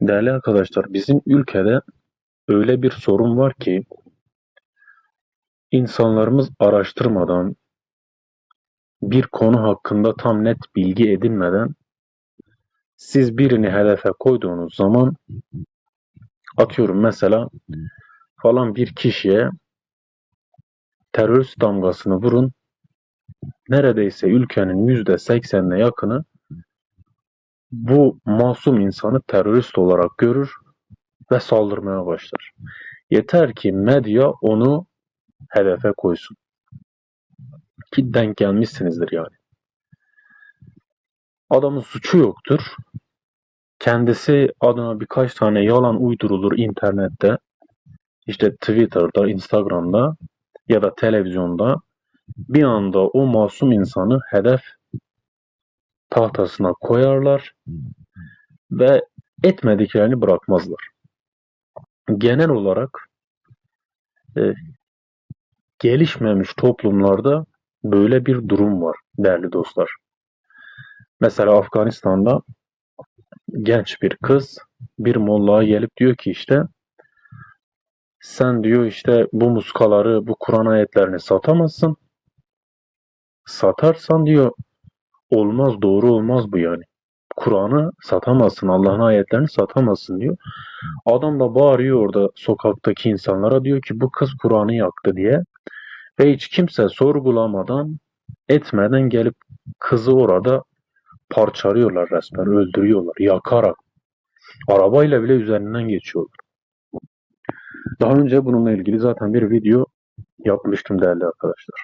Değerli arkadaşlar, bizim ülkede öyle bir sorun var ki insanlarımız araştırmadan, bir konu hakkında tam net bilgi edinmeden siz birini hedefe koyduğunuz zaman atıyorum mesela falan bir kişiye terörist damgasını vurun neredeyse ülkenin yüzde seksenine yakını bu masum insanı terörist olarak görür ve saldırmaya başlar. Yeter ki medya onu hedefe koysun. Ki denk gelmişsinizdir yani. Adamın suçu yoktur. Kendisi adına birkaç tane yalan uydurulur internette. İşte Twitter'da, Instagram'da ya da televizyonda bir anda o masum insanı hedef tahtasına koyarlar ve etmediklerini bırakmazlar. Genel olarak e, gelişmemiş toplumlarda böyle bir durum var değerli dostlar. Mesela Afganistan'da genç bir kız bir mollaya gelip diyor ki işte sen diyor işte bu muskaları, bu Kur'an ayetlerini satamazsın. Satarsan diyor olmaz, doğru olmaz bu yani. Kur'an'ı satamazsın, Allah'ın ayetlerini satamazsın diyor. Adam da bağırıyor orada sokaktaki insanlara diyor ki bu kız Kur'an'ı yaktı diye. Ve hiç kimse sorgulamadan, etmeden gelip kızı orada parçalıyorlar resmen, öldürüyorlar, yakarak. Arabayla bile üzerinden geçiyorlar. Daha önce bununla ilgili zaten bir video yapmıştım değerli arkadaşlar.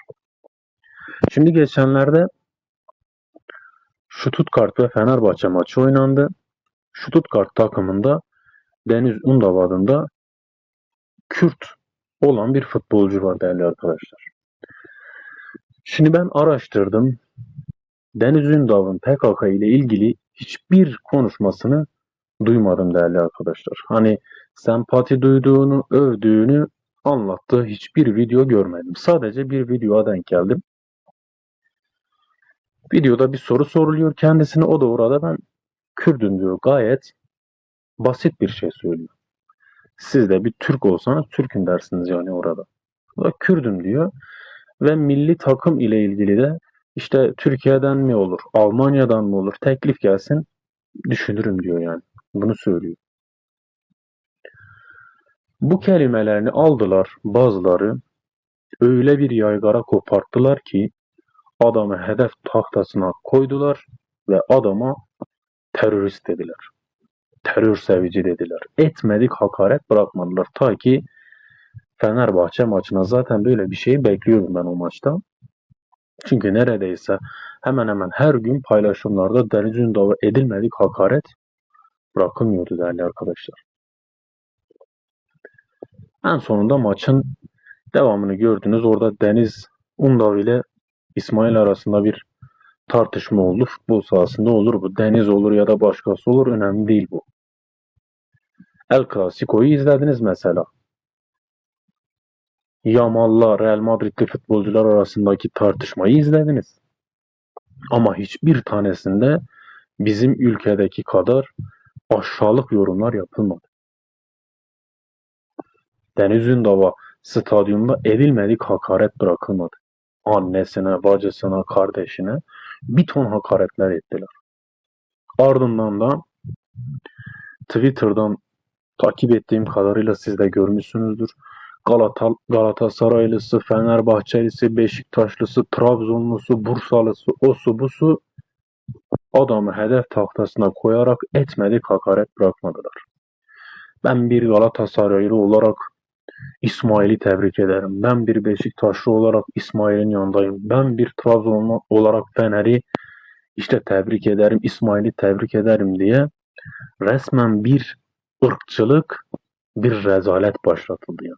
Şimdi geçenlerde Stuttgart ve Fenerbahçe maçı oynandı. Stuttgart takımında Deniz Undav adında Kürt olan bir futbolcu var değerli arkadaşlar. Şimdi ben araştırdım. Deniz Ündav'ın PKK ile ilgili hiçbir konuşmasını duymadım değerli arkadaşlar. Hani sempati duyduğunu, övdüğünü anlattığı hiçbir video görmedim. Sadece bir videoya denk geldim. Videoda bir soru soruluyor kendisine. O da orada ben Kürdüm diyor. Gayet basit bir şey söylüyor. Siz de bir Türk olsanız Türk'üm dersiniz yani orada. O da Kürdüm diyor. Ve milli takım ile ilgili de işte Türkiye'den mi olur, Almanya'dan mı olur teklif gelsin düşünürüm diyor yani. Bunu söylüyor. Bu kelimelerini aldılar bazıları öyle bir yaygara koparttılar ki adamı hedef tahtasına koydular ve adama terörist dediler. Terör sevici dediler. Etmedik hakaret bırakmadılar. Ta ki Fenerbahçe maçına zaten böyle bir şeyi bekliyordum ben o maçta. Çünkü neredeyse hemen hemen her gün paylaşımlarda Deniz Ündalı edilmedik hakaret bırakılmıyordu değerli arkadaşlar. En sonunda maçın devamını gördünüz. Orada Deniz Undav ile İsmail arasında bir tartışma oldu. Futbol sahasında olur bu. Deniz olur ya da başkası olur. Önemli değil bu. El Clasico'yu izlediniz mesela. Yamal'la Real Madrid'li futbolcular arasındaki tartışmayı izlediniz. Ama hiçbir tanesinde bizim ülkedeki kadar aşağılık yorumlar yapılmadı. Deniz Ündava stadyumda edilmedik hakaret bırakılmadı. Annesine, bacısına, kardeşine bir ton hakaretler ettiler. Ardından da Twitter'dan takip ettiğim kadarıyla siz de görmüşsünüzdür. Galata, Galatasaraylısı, Fenerbahçelisi, Beşiktaşlısı, Trabzonlusu, Bursalısı, osu busu adamı hedef tahtasına koyarak etmedik hakaret bırakmadılar. Ben bir Galatasaraylı olarak İsmail'i tebrik ederim. Ben bir Beşiktaşlı olarak İsmail'in yanındayım. Ben bir Trabzonlu olarak Fener'i işte tebrik ederim, İsmail'i tebrik ederim diye resmen bir ırkçılık, bir rezalet başlatıldı yani.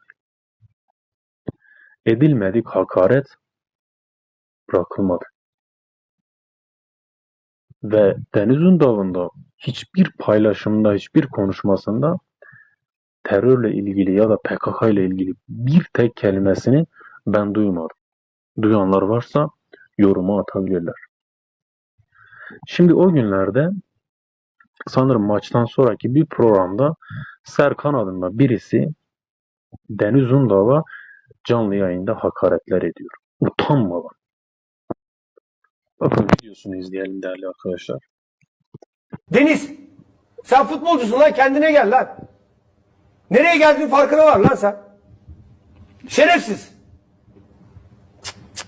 Edilmedik hakaret bırakılmadı. Ve Deniz Undav'ın hiçbir paylaşımda, hiçbir konuşmasında terörle ilgili ya da PKK ile ilgili bir tek kelimesini ben duymadım. Duyanlar varsa yoruma atabilirler. Şimdi o günlerde sanırım maçtan sonraki bir programda Serkan adında birisi Deniz Undav'a canlı yayında hakaretler ediyor. Utanmadan. Bakın videosunu izleyelim değerli arkadaşlar. Deniz, sen futbolcusun lan kendine gel lan. Nereye geldiğin farkına var lan sen. Şerefsiz.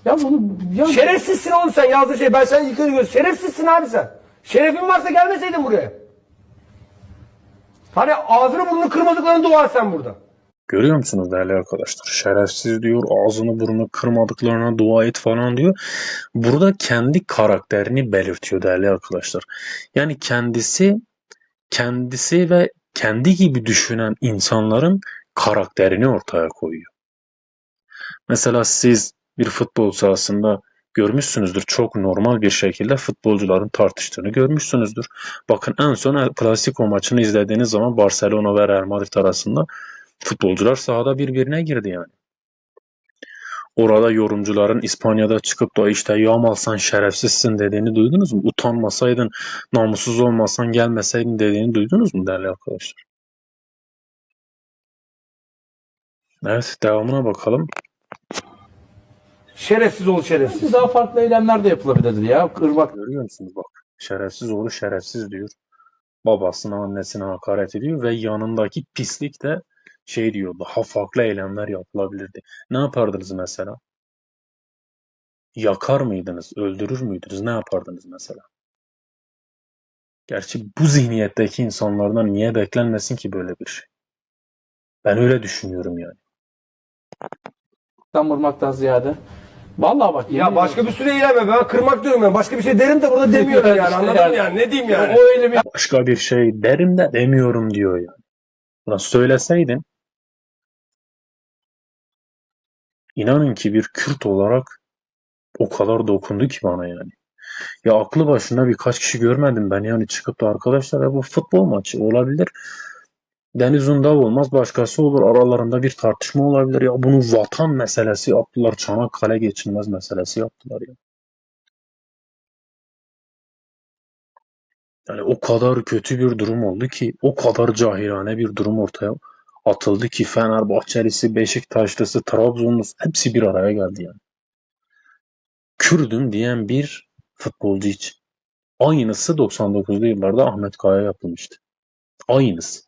Ya bunu ya Şerefsizsin oğlum sen yazdığın şey. Ben seni yukarı göz. Şerefsizsin abi sen. Şerefin varsa gelmeseydin buraya. Hani ağzını burnunu kırmadıklarını dua et sen burada. Görüyor musunuz değerli arkadaşlar? Şerefsiz diyor, ağzını burnunu kırmadıklarına dua et falan diyor. Burada kendi karakterini belirtiyor değerli arkadaşlar. Yani kendisi, kendisi ve kendi gibi düşünen insanların karakterini ortaya koyuyor. Mesela siz bir futbol sahasında görmüşsünüzdür. Çok normal bir şekilde futbolcuların tartıştığını görmüşsünüzdür. Bakın en son El Clasico maçını izlediğiniz zaman Barcelona ve Real Madrid arasında futbolcular sahada birbirine girdi yani. Orada yorumcuların İspanya'da çıkıp da işte Yamal sen şerefsizsin dediğini duydunuz mu? Utanmasaydın, namussuz olmasan gelmeseydin dediğini duydunuz mu değerli arkadaşlar? Evet devamına bakalım. Şerefsiz ol şerefsiz. daha farklı eylemler de yapılabilirdi ya. Kırmak Görüyor musunuz bak. Şerefsiz oğlu şerefsiz diyor. Babasına annesine hakaret ediyor ve yanındaki pislik de şey diyor daha farklı eylemler yapılabilirdi. Ne yapardınız mesela? Yakar mıydınız? Öldürür müydünüz? Ne yapardınız mesela? Gerçi bu zihniyetteki insanlardan niye beklenmesin ki böyle bir şey? Ben öyle düşünüyorum yani. vurmaktan ziyade. Vallahi bak yemin Ya başka bir süre eyleme. Ben kırmak diyorum ben. Başka bir şey derim de burada demiyorum yani. İşte Anladın mı yani. yani? Ne diyeyim yani? O öyle bir Başka bir şey derim de demiyorum diyor yani. Ulan söyleseydin inanın ki bir Kürt olarak o kadar dokundu ki bana yani. Ya aklı başında birkaç kişi görmedim ben yani çıkıp da arkadaşlar ya bu futbol maçı olabilir. Deniz Undav olmaz başkası olur aralarında bir tartışma olabilir ya bunu vatan meselesi yaptılar Çanakkale geçilmez meselesi yaptılar ya. Yani o kadar kötü bir durum oldu ki o kadar cahilane bir durum ortaya atıldı ki Fenerbahçelisi, Beşiktaşlısı, Trabzonlusu hepsi bir araya geldi yani. Kürdüm diyen bir futbolcu için. Aynısı 99'lu yıllarda Ahmet Kaya yapılmıştı. Aynısı.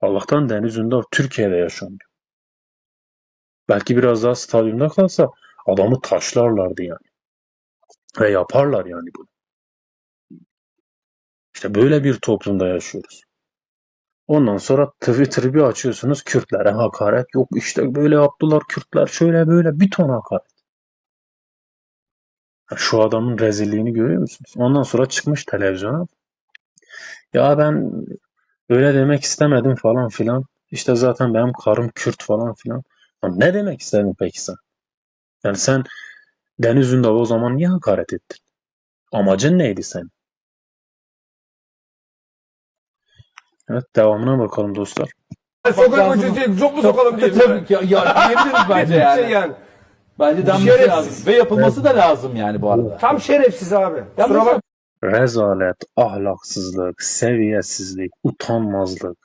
Allah'tan Deniz Ündar Türkiye'de yaşamıyor. Belki biraz daha stadyumda kalsa adamı taşlarlardı yani. Ve yaparlar yani bunu. İşte böyle bir toplumda yaşıyoruz. Ondan sonra Twitter'ı bir açıyorsunuz Kürtlere hakaret yok işte böyle yaptılar Kürtler şöyle böyle bir ton hakaret. Şu adamın rezilliğini görüyor musunuz? Ondan sonra çıkmış televizyona. Ya ben öyle demek istemedim falan filan. İşte zaten benim karım Kürt falan filan. Ya ne demek istedin peki sen? Yani sen Deniz Ündav o zaman niye hakaret ettin? Amacın neydi senin? Evet devamına bakalım dostlar. Sokak lazım. çok mu sokalım diye. Tabii ki ya, diyebiliriz bence Şey yani. yani. Bence denmesi Şerefsiz. lazım. Ve yapılması da lazım yani bu arada. Tam şerefsiz abi. Kusura bak. Rezalet, ahlaksızlık, seviyesizlik, utanmazlık.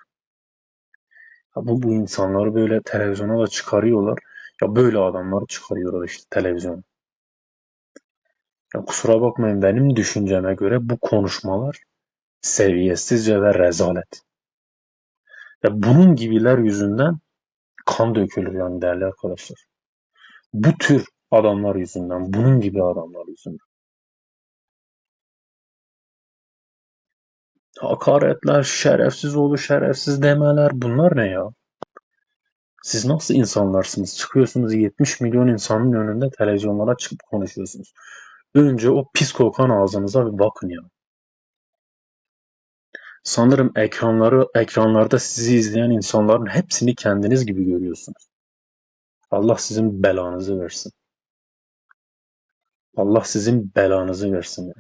Ya bu, bu insanları böyle televizyona da çıkarıyorlar. Ya böyle adamları çıkarıyorlar işte televizyona. Ya kusura bakmayın benim düşünceme göre bu konuşmalar seviyesizce ve rezalet. Ya bunun gibiler yüzünden kan dökülür yani değerli arkadaşlar. Bu tür adamlar yüzünden, bunun gibi adamlar yüzünden. Hakaretler, şerefsiz oğlu şerefsiz demeler bunlar ne ya? Siz nasıl insanlarsınız? Çıkıyorsunuz 70 milyon insanın önünde televizyonlara çıkıp konuşuyorsunuz. Önce o pis kokan ağzınıza bir bakın ya. Sanırım ekranları ekranlarda sizi izleyen insanların hepsini kendiniz gibi görüyorsunuz. Allah sizin belanızı versin. Allah sizin belanızı versin. ya.